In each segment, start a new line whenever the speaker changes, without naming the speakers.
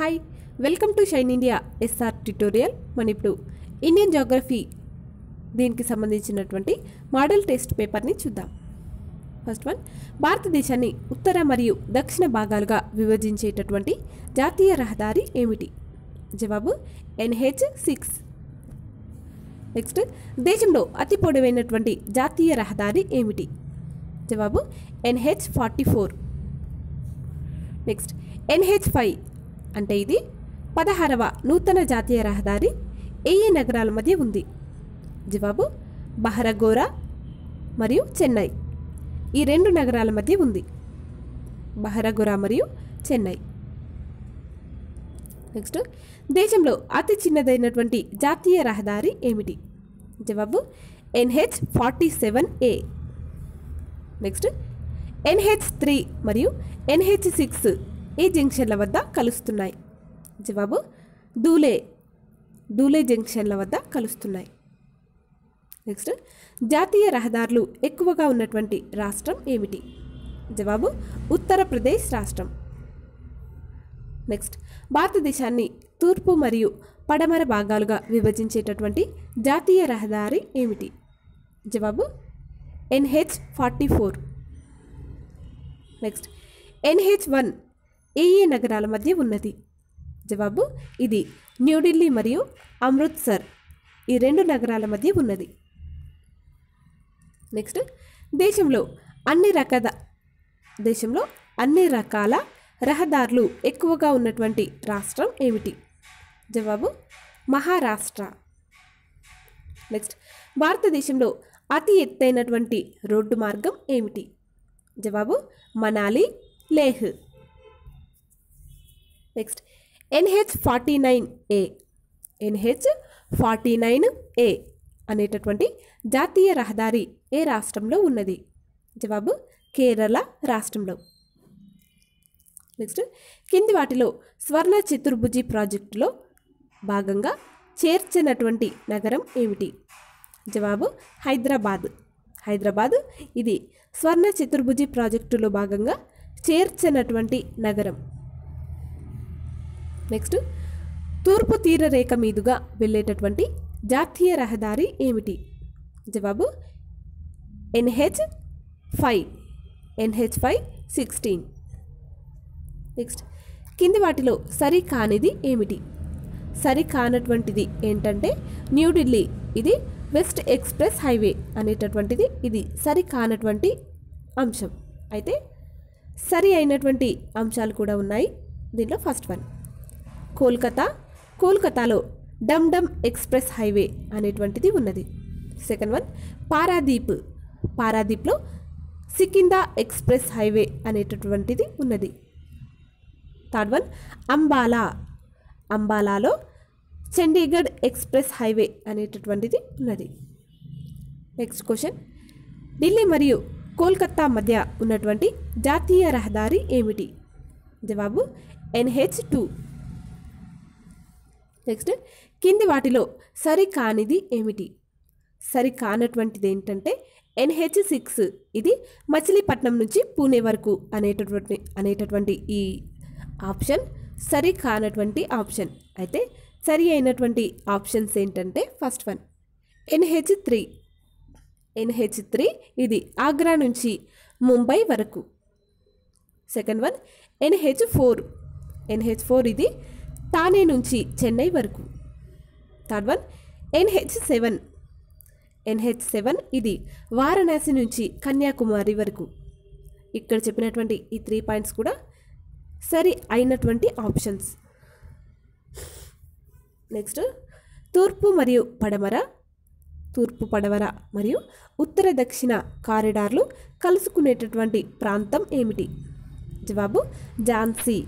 Hi welcome to shine India SR tutorial మన ఇప్పుడు Indian geography దీనికి సంబంధించినటువంటి మోడల్ టెస్ట్ పేపర్ని చూద్దాం. ఫస్ట్ వన్ భారతదేశాన్ని ఉత్తర మరియు దక్షిణ భాగాలుగా విభజించేటటువంటి జాతీయ రహదారి ఏమిటి? జవాబు ఎన్హెచ్ సిక్స్. నెక్స్ట్ దేశంలో అతి పొడవైనటువంటి జాతీయ రహదారి ఏమిటి? జవాబు NH forty four. Next NH five. అంటే ఇది పదహారవ నూతన జాతీయ రహదారి ఏ ఏ నగరాల మధ్య ఉంది? జవాబు బహరగోరా మరియు చెన్నై. ఈ రెండు నగరాల మధ్య ఉంది. బహరగోరా మరియు చెన్నై. నెక్స్ట్ దేశంలో అతి చిన్నదైనటువంటి జాతీయ రహదారి ఏమిటి? జవాబు NH forty seven A. Next NH three మరియు ఎన్హెచ్ సిక్స్ ఏ జంక్షన్ల వద్ద కలుస్తున్నాయి. జవాబు దూలే. దూలే జంక్షన్ల వద్ద కలుస్తున్నాయి. నెక్స్ట్ జాతీయ రహదారులు ఎక్కువగా ఉన్నటువంటి రాష్ట్రం ఏమిటి? జవాబు ఉత్తరప్రదేశ్ రాష్ట్రం. నెక్స్ట్ భారతదేశాన్ని తూర్పు మరియు పడమర భాగాలుగా విభజించేటటువంటి జాతీయ రహదారి ఏమిటి? జవాబు NH forty four. Next NH one A ఏ నగరాల మధ్య ఉన్నది? జవాబు ఇది న్యూఢిల్లీ మరియు అమృత్సర్. ఈ రెండు నగరాల మధ్య ఉన్నది. నెక్స్ట్ దేశంలో అన్ని రకాల దేశంలో అన్ని రకాల రహదారులు ఎక్కువగా ఉన్నటువంటి రాష్ట్రం ఏమిటి? జవాబు మహారాష్ట్ర. నెక్స్ట్ భారతదేశంలో అతి ఎత్తైనటువంటి రోడ్డు మార్గం ఏమిటి? జవాబు Manali Leh. Next NH forty nine A NH forty nine A అనేటటువంటి జాతీయ రహదారి ఏ రాష్ట్రంలో ఉన్నది? జవాబు కేరళ రాష్ట్రంలో. నెక్స్ట్ కింది వాటిలో స్వర్ణ చతుర్భుజి ప్రాజెక్టులో భాగంగా చేర్చినటువంటి నగరం ఏమిటి? జవాబు హైదరాబాద్. హైదరాబాద్ ఇది స్వర్ణ చతుర్భుజి ప్రాజెక్టులో భాగంగా చేర్చినటువంటి నగరం. నెక్స్ట్ తూర్పు తీర రేఖ మీదుగా వెళ్ళేటటువంటి జాతీయ రహదారి ఏమిటి? జవాబు NH five. NH five sixteen. Next కింది వాటిలో సరి కానిది ఏమిటి? సరి కానటువంటిది ఏంటంటే న్యూఢిల్లీ ఇది వెస్ట్ ఎక్స్ప్రెస్ హైవే అనేటటువంటిది ఇది సరి కానటువంటి అంశం. అయితే సరి అయినటువంటి అంశాలు కూడా ఉన్నాయి. దీనిలో ఫస్ట్ వన్. కోల్కతా కోల్కతాలో డమ్ డమ్ ఎక్స్ప్రెస్ హైవే అనేటువంటిది ఉన్నది. Second one Paradip. పారాదీప్లో సికిందా ఎక్స్ప్రెస్ హైవే అనేటటువంటిది ఉన్నది. Third one Ambala. అంబాలాలో Chandigarh express highway అనేటటువంటిది ఉన్నది. నెక్స్ట్ క్వశ్చన్ ఢిల్లీ మరియు కోల్కత్తా మధ్య ఉన్నటువంటి జాతీయ రహదారి ఏమిటి? జవాబు ఎన్హెచ్ టూ. నెక్స్ట్ కింది వాటిలో సరి కానిది ఏమిటి? సరి కానటువంటిది ఏంటంటే ఎన్హెచ్ సిక్స్ ఇది మచిలీపట్నం నుంచి పూణే వరకు అనేటటువంటి అనేటటువంటి ఈ ఆప్షన్ సరి కానటువంటి ఆప్షన్. అయితే సరి అయినటువంటి ఆప్షన్స్ ఏంటంటే first one NH three. NH three ఇది ఆగ్రా నుంచి ముంబై వరకు. Second one NH four. NH four ఇది తానే నుంచి చెన్నై వరకు. Third one NH seven. NH seven ఇది వారణాసి నుంచి కన్యాకుమారి వరకు. ఇక్కడ చెప్పినటువంటి ఈ త్రీ పాయింట్స్ కూడా సరి అయినటువంటి ఆప్షన్స్. నెక్స్ట్ తూర్పు మరియు పడమర తూర్పు పడమర మరియు ఉత్తర దక్షిణ కారిడార్లు కలుసుకునేటటువంటి ప్రాంతం ఏమిటి? జవాబు ఝాన్సీ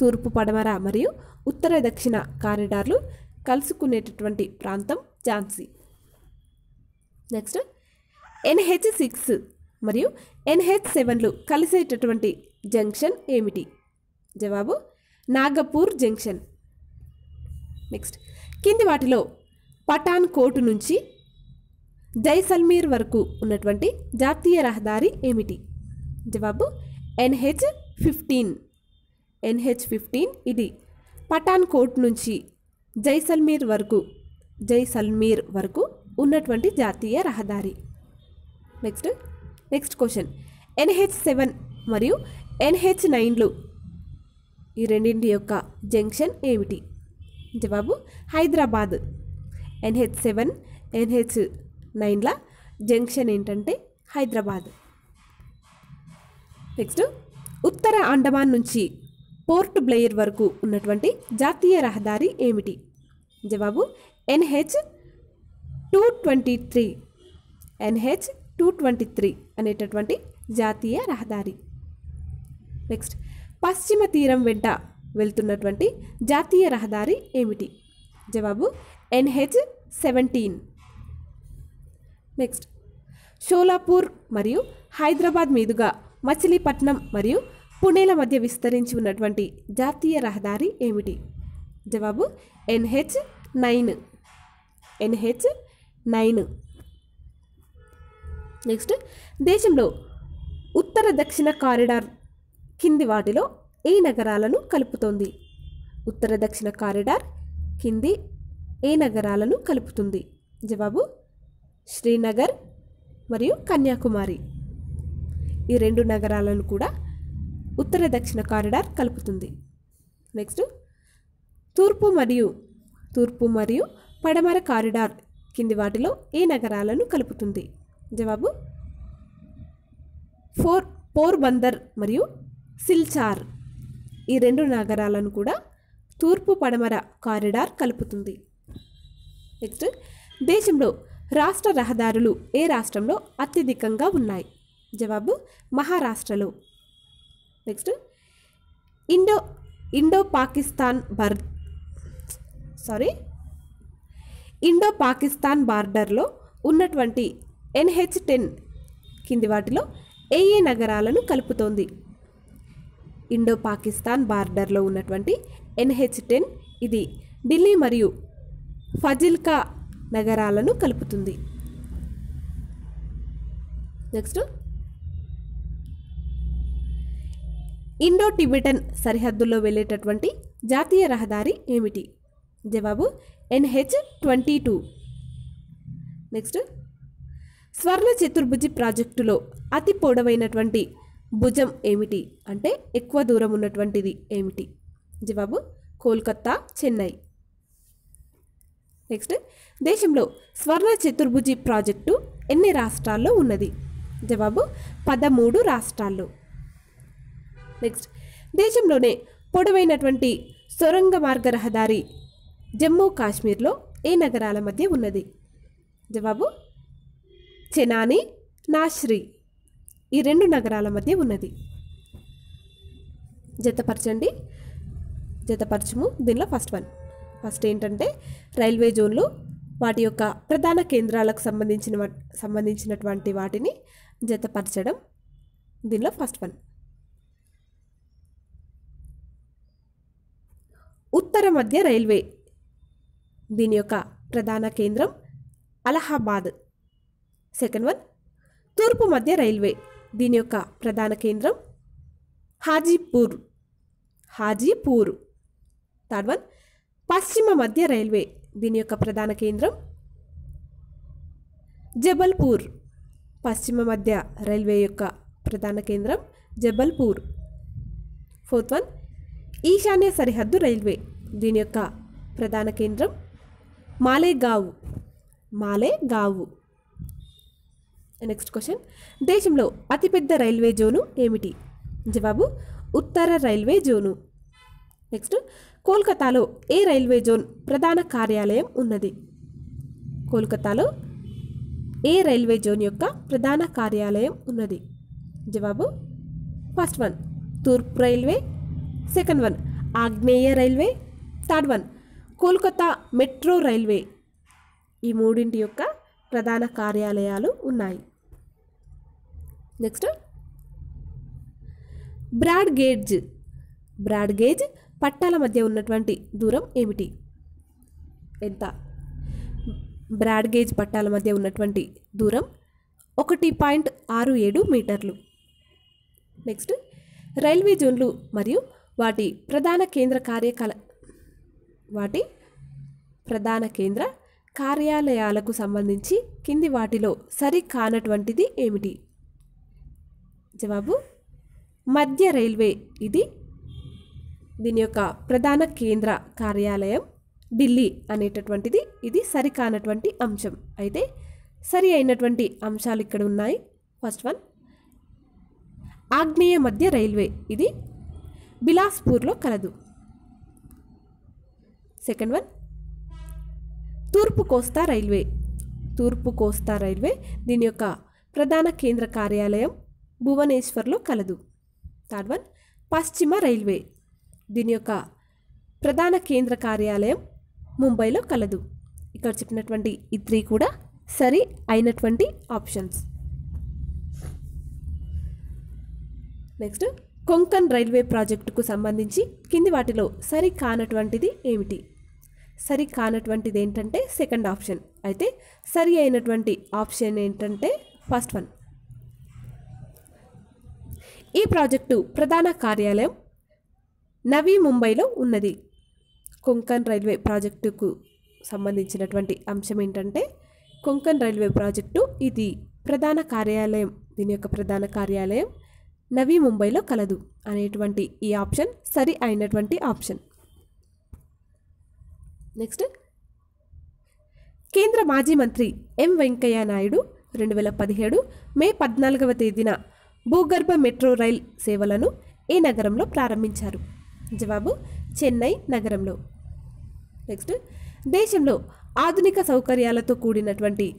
తూర్పు పడమర మరియు ఉత్తర దక్షిణ కారిడార్లు కలుసుకునేటటువంటి ప్రాంతం ఝాన్సీ. నెక్స్ట్ ఎన్హెచ్ సిక్స్ మరియు ఎన్హెచ్ సెవెన్లు కలిసేటటువంటి జంక్షన్ ఏమిటి? జవాబు నాగపూర్ జంక్షన్. నెక్స్ట్ కింది వాటిలో పఠాన్ కోట్ నుంచి జైసల్మీర్ వరకు ఉన్నటువంటి జాతీయ రహదారి ఏమిటి? జవాబు ఎన్హెచ్ ఫిఫ్టీన్. ఎన్హెచ్ ఫిఫ్టీన్ ఇది. పఠాన్ కోట్ నుంచి జైసల్మీర్ వరకు జైసల్మీర్ వరకు ఉన్నటువంటి జాతీయ రహదారి. Next next question NH seven మరియు ఎన్హెచ్ నైన్లు ఈ రెండింటి యొక్క జంక్షన్ ఏమిటి? జవాబు హైదరాబాద్. ఎన్హెచ్ సెవెన్ ఎన్హెచ్ నైన్ల జంక్షన్ ఏంటంటే హైదరాబాద్. నెక్స్ట్ ఉత్తర అండమాన్ నుంచి పోర్ట్ బ్లెయిర్ వరకు ఉన్నటువంటి జాతీయ రహదారి ఏమిటి? జవాబు NH two twenty three. NH two twenty three అనేటటువంటి జాతీయ రహదారి. నెక్స్ట్ పశ్చిమ తీరం వెంట వెళ్తున్నటువంటి జాతీయ రహదారి ఏమిటి? జవాబు ఎన్హెచ్ సెవెంటీన్. నెక్స్ట్ షోలాపూర్ మరియు హైదరాబాద్ మీదుగా మచిలీపట్నం మరియు పుణేల మధ్య విస్తరించి ఉన్నటువంటి జాతీయ రహదారి ఏమిటి? జవాబు NH nine. NH nine. Next దేశంలో ఉత్తర దక్షిణ కారిడార్ కింది వాటిలో ఏ నగరాలను కలుపుతోంది? ఉత్తర దక్షిణ కారిడార్ కింది ఏ నగరాలను కలుపుతుంది? జవాబు శ్రీనగర్ మరియు కన్యాకుమారి. ఈ రెండు నగరాలను కూడా ఉత్తర దక్షిణ కారిడార్ కలుపుతుంది. నెక్స్ట్ తూర్పు మరియు తూర్పు మరియు పడమర కారిడార్ కింది వాటిలో ఏ నగరాలను కలుపుతుంది? జవాబు ఫోర్ పోర్బందర్ మరియు సిల్చార్. ఈ రెండు నగరాలను కూడా తూర్పు పడమర కారిడార్ కలుపుతుంది. నెక్స్ట్ దేశంలో రాష్ట్ర రహదారులు ఏ రాష్ట్రంలో అత్యధికంగా ఉన్నాయి? జవాబు మహారాష్ట్రలో. నెక్స్ట్. ఇండో ఇండో పాకిస్తాన్ బర్ సారీ. ఇండో పాకిస్తాన్ బార్డర్లో ఉన్నటువంటి ఎన్హెచ్ టెన్ కింది వాటిలో ఏ ఏ నగరాలను కలుపుతోంది? ఇండో పాకిస్తాన్ బార్డర్లో ఉన్నటువంటి ఎన్హెచ్ టెన్ ఇది ఢిల్లీ మరియు ఫజిల్కా నగరాలను కలుపుతుంది. నెక్స్ట్. ఇండో టిబెటన్ సరిహద్దుల్లో వెళ్ళేటటువంటి జాతీయ రహదారి ఏమిటి? జవాబు ఎన్హెచ్ ట్వంటీ టూ. నెక్స్ట్ స్వర్ణ చతుర్భుజి ప్రాజెక్టులో అతి పొడవైనటువంటి భుజం ఏమిటి? అంటే ఎక్కువ దూరం ఉన్నటువంటిది ఏమిటి? జవాబు కోల్కత్తా చెన్నై. నెక్స్ట్ దేశంలో స్వర్ణ చతుర్భుజి ప్రాజెక్టు ఎన్ని రాష్ట్రాల్లో ఉన్నది? జవాబు పదమూడు రాష్ట్రాల్లో. నెక్స్ట్ దేశంలోనే పొడవైనటువంటి సొరంగ మార్గ రహదారి జమ్మూ కాశ్మీర్లో ఏ నగరాల మధ్య ఉన్నది? జవాబు చెనాని నాశ్రీ. ఈ రెండు నగరాల మధ్య ఉన్నది. జతపరచండి. జతపరచము. దీనిలో ఫస్ట్ వన్ ఫస్ట్ ఏంటంటే రైల్వే జోన్లు వాటి యొక్క ప్రధాన కేంద్రాలకు సంబంధించిన సంబంధించినటువంటి వాటిని జతపరచడం. దీనిలో ఫస్ట్ వన్ ఉత్తర మధ్య రైల్వే. దీని యొక్క ప్రధాన కేంద్రం అలహాబాద్. సెకండ్ వన్ తూర్పు మధ్య రైల్వే. దీని యొక్క ప్రధాన కేంద్రం హాజీపూర్. హాజీపూర్. థర్డ్ వన్ పశ్చిమ మధ్య రైల్వే. దీని యొక్క ప్రధాన కేంద్రం జబల్పూర్. పశ్చిమ మధ్య రైల్వే యొక్క ప్రధాన కేంద్రం జబల్పూర్. ఫోర్త్ వన్ ఈశాన్య సరిహద్దు రైల్వే. దీని యొక్క ప్రధాన కేంద్రం మాలేగావ్. మాలేగావ్. నెక్స్ట్ క్వశ్చన్ దేశంలో అతిపెద్ద రైల్వే జోను ఏమిటి? జవాబు ఉత్తర రైల్వే జోను. నెక్స్ట్ కోల్కతాలో ఏ రైల్వే జోన్ ప్రధాన కార్యాలయం ఉన్నది? కోల్కతాలో ఏ రైల్వే జోన్ యొక్క ప్రధాన కార్యాలయం ఉన్నది? జవాబు ఫస్ట్ వన్ తూర్పు రైల్వే. సెకండ్ వన్ ఆగ్నేయ railway. Third one Kolkata metro railway. ఈ మూడింటి యొక్క ప్రధాన కార్యాలయాలు ఉన్నాయి. Next broad gauge broad gauge పట్టాల మధ్య ఉన్నటువంటి దూరం ఏమిటి? ఎంత? బ్రాడ్ గేజ్ పట్టాల మధ్య ఉన్నటువంటి దూరం ఒకటి పాయింట్ ఆరు ఏడు మీటర్లు. నెక్స్ట్ రైల్వే జోన్లు మరియు వాటి ప్రధాన కేంద్ర కార్యకలా వాటి ప్రధాన కేంద్ర కార్యాలయాలకు సంబంధించి కింది వాటిలో సరి కానటువంటిది ఏమిటి? జవాబు మధ్య రైల్వే ఇది దీని యొక్క ప్రధాన కేంద్ర కార్యాలయం ఢిల్లీ అనేటటువంటిది ఇది సరికానటువంటి అంశం. అయితే సరి అయినటువంటి అంశాలు ఇక్కడ ఉన్నాయి. ఫస్ట్ వన్ ఆగ్నేయ మధ్య రైల్వే ఇది బిలాస్పూర్లో కలదు. Second one. తూర్పు కోస్తా రైల్వే. తూర్పు కోస్తా రైల్వే దీని యొక్క ప్రధాన కేంద్ర కార్యాలయం భువనేశ్వర్లో కలదు. థర్డ్ వన్ పశ్చిమ రైల్వే దీని యొక్క ప్రధాన కేంద్ర కార్యాలయం ముంబైలో కలదు. ఇక్కడ చెప్పినటువంటి ఈ త్రీ కూడా సరి అయినటువంటి ఆప్షన్స్. నెక్స్ట్ కొంకన్ రైల్వే ప్రాజెక్టుకు సంబంధించి కింది వాటిలో సరి కానటువంటిది ఏమిటి? సరి కానటువంటిది ఏంటంటే సెకండ్ ఆప్షన్. అయితే సరి అయినటువంటి ఆప్షన్ ఏంటంటే ఫస్ట్ వన్. ఈ ప్రాజెక్టు ప్రధాన కార్యాలయం నవీ ముంబైలో ఉన్నది. కొంకన్ రైల్వే ప్రాజెక్టుకు సంబంధించినటువంటి అంశం ఏంటంటే కొంకన్ రైల్వే ప్రాజెక్టు ఇది ప్రధాన కార్యాలయం దీని యొక్క ప్రధాన కార్యాలయం నవీ ముంబైలో కలదు అనేటువంటి ఈ ఆప్షన్ సరి అయినటువంటి ఆప్షన్. నెక్స్ట్. కేంద్ర మాజీ మంత్రి ఎం వెంకయ్య నాయుడు రెండు వేల పదిహేడు మే పద్నాలుగవ తేదీన భూగర్భ మెట్రో రైల్ సేవలను ఏ నగరంలో ప్రారంభించారు? జవాబు చెన్నై నగరంలో. నెక్స్ట్. దేశంలో ఆధునిక సౌకర్యాలతో కూడినటువంటి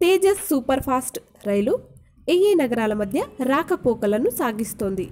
తేజస్ సూపర్ ఫాస్ట్ రైలు ఏ నగరాల మధ్య రాకపోకలను సాగిస్తోంది?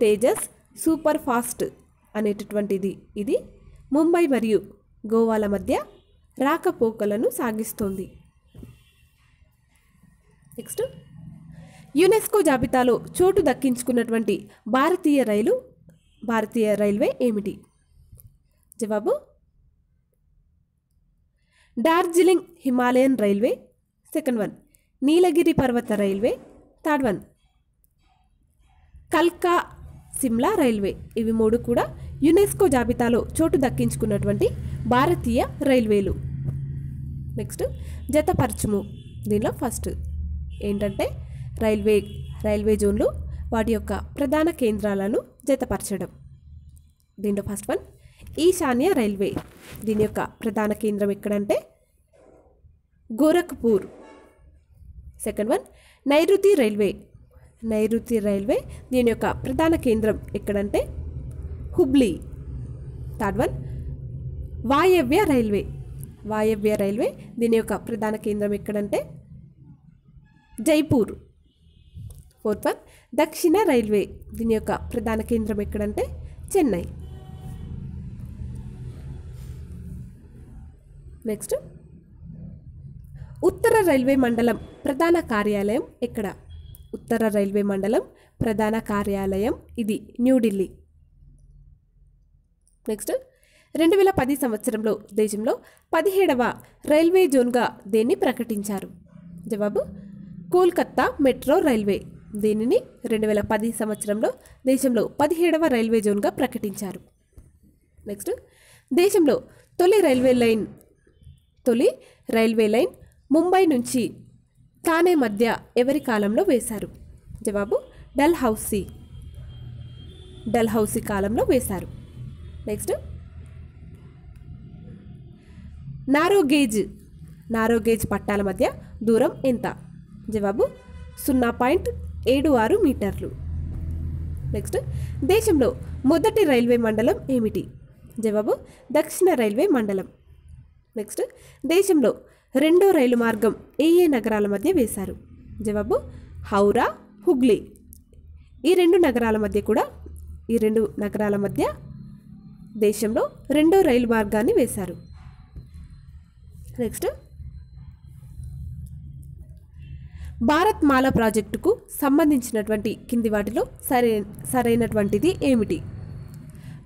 తేజస్ సూపర్ ఫాస్ట్ అనేటటువంటిది ఇది ముంబై మరియు గోవాల మధ్య రాకపోకలను సాగిస్తోంది. నెక్స్ట్ యునెస్కో జాబితాలో చోటు దక్కించుకున్నటువంటి భారతీయ రైలు భారతీయ రైల్వే ఏమిటి? జవాబు Darjeeling Himalayan railway second one. Nilgiri పర్వత రైల్వే థర్డ్ వన్. కల్కా సిమ్లా రైల్వే. ఇవి మూడు కూడా యునెస్కో జాబితాలో చోటు దక్కించుకున్నటువంటి భారతీయ రైల్వేలు. నెక్స్ట్ జతపరచుము. దీనిలో ఫస్ట్ ఏంటంటే రైల్వే రైల్వే జోన్లు వాటి యొక్క ప్రధాన కేంద్రాలను జతపరచడం. దీనిలో ఫస్ట్ వన్ ఈశాన్య రైల్వే. దీని యొక్క ప్రధాన కేంద్రం ఎక్కడంటే గోరఖ్పూర్. సెకండ్ వన్ నైరుతి రైల్వే. నైరుతి రైల్వే దీని యొక్క ప్రధాన కేంద్రం ఎక్కడంటే హుబ్లీ. థర్డ్ వన్ వాయవ్య రైల్వే. వాయవ్య రైల్వే దీని యొక్క ప్రధాన కేంద్రం ఎక్కడంటే జైపూర్. ఫోర్త్ వన్ దక్షిణ రైల్వే దీని యొక్క ప్రధాన కేంద్రం ఎక్కడంటే చెన్నై. నెక్స్ట్ ఉత్తర రైల్వే మండలం ప్రధాన కార్యాలయం ఎక్కడ? ఉత్తర రైల్వే మండలం ప్రధాన కార్యాలయం ఇది న్యూఢిల్లీ నెక్స్ట్ రెండు వేల పది సంవత్సరంలో దేశంలో పదిహేడవ రైల్వే జోన్గా దేన్ని ప్రకటించారు? జవాబు కోల్కత్తా మెట్రో రైల్వే. దీనిని రెండు వేల పది సంవత్సరంలో దేశంలో పదిహేడవ రైల్వే జోన్గా ప్రకటించారు? నెక్స్ట్ దేశంలో తొలి రైల్వే లైన్ తొలి రైల్వే లైన్ ముంబై నుంచి థానే మధ్య ఎవరి కాలంలో వేశారు? జవాబు డల్ హౌసీ డల్ హౌసీ కాలంలో వేశారు. Next narrow gauge narrow gauge పట్టాల మధ్య దూరం ఎంత? జవాబు సున్నా పాయింట్ ఏడు ఆరు మీటర్లు. నెక్స్ట్ దేశంలో మొదటి రైల్వే మండలం ఏమిటి? జవాబు దక్షిణ రైల్వే మండలం. నెక్స్ట్ దేశంలో రెండో రైలు మార్గం ఏ ఏ నగరాల మధ్య వేశారు? జవాబు హౌరా హుగ్లీ. ఈ రెండు నగరాల మధ్య కూడా ఈ రెండు నగరాల మధ్య దేశంలో రెండో రైలు మార్గాన్ని వేశారు. నెక్స్ట్. భారత్ మాల ప్రాజెక్టుకు సంబంధించినటువంటి కింది వాటిలో సరే సరైనటువంటిది ఏమిటి?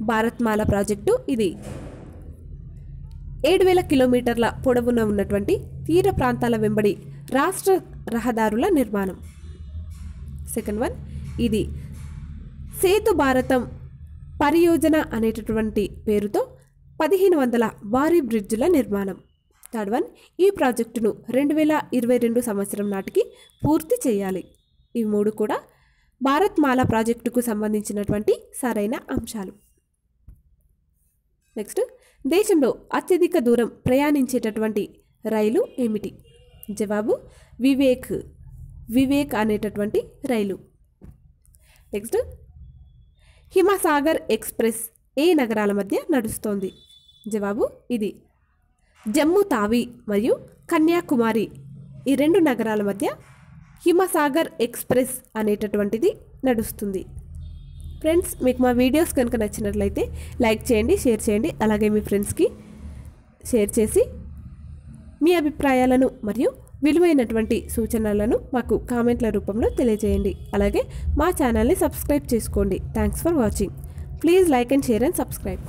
భారత్ మాల ప్రాజెక్టు ఇది ఏడు వేల కిలోమీటర్ల పొడవున ఉన్నటువంటి తీర ప్రాంతాల వెంబడి రాష్ట్ర రహదారుల నిర్మాణం. Second one. ఇది సేతు భారతం పరియోజన అనేటటువంటి పేరుతో పదిహేను వందల భారీ బ్రిడ్జుల నిర్మాణం. థర్డ్ వన్ ఈ ప్రాజెక్టును రెండు వేల ఇరవై రెండు సంవత్సరం నాటికి పూర్తి చేయాలి. ఇవి మూడు కూడా భారత్ మాల ప్రాజెక్టుకు సంబంధించినటువంటి సరైన అంశాలు. నెక్స్ట్ దేశంలో అత్యధిక దూరం ప్రయాణించేటటువంటి రైలు ఏమిటి? జవాబు వివేక్ వివేక్ అనేటటువంటి రైలు. నెక్స్ట్ హిమసాగర్ ఎక్స్ప్రెస్ ఏ నగరాల మధ్య నడుస్తోంది? జవాబు ఇది. జమ్మూ తావి మరియు కన్యాకుమారి ఈ రెండు నగరాల మధ్య హిమసాగర్ ఎక్స్ప్రెస్ అనేటటువంటిది నడుస్తుంది. ఫ్రెండ్స్ మీకు మా వీడియోస్ కనుక నచ్చినట్లయితే లైక్ చేయండి షేర్ చేయండి అలాగే మీ ఫ్రెండ్స్కి షేర్ చేసి మీ అభిప్రాయాలను మరియు విలువైనటువంటి సూచనలను మాకు కామెంట్ల రూపంలో తెలియజేయండి. అలాగే మా ఛానల్ని సబ్స్క్రైబ్ చేసుకోండి. Thanks for watching please like and share and subscribe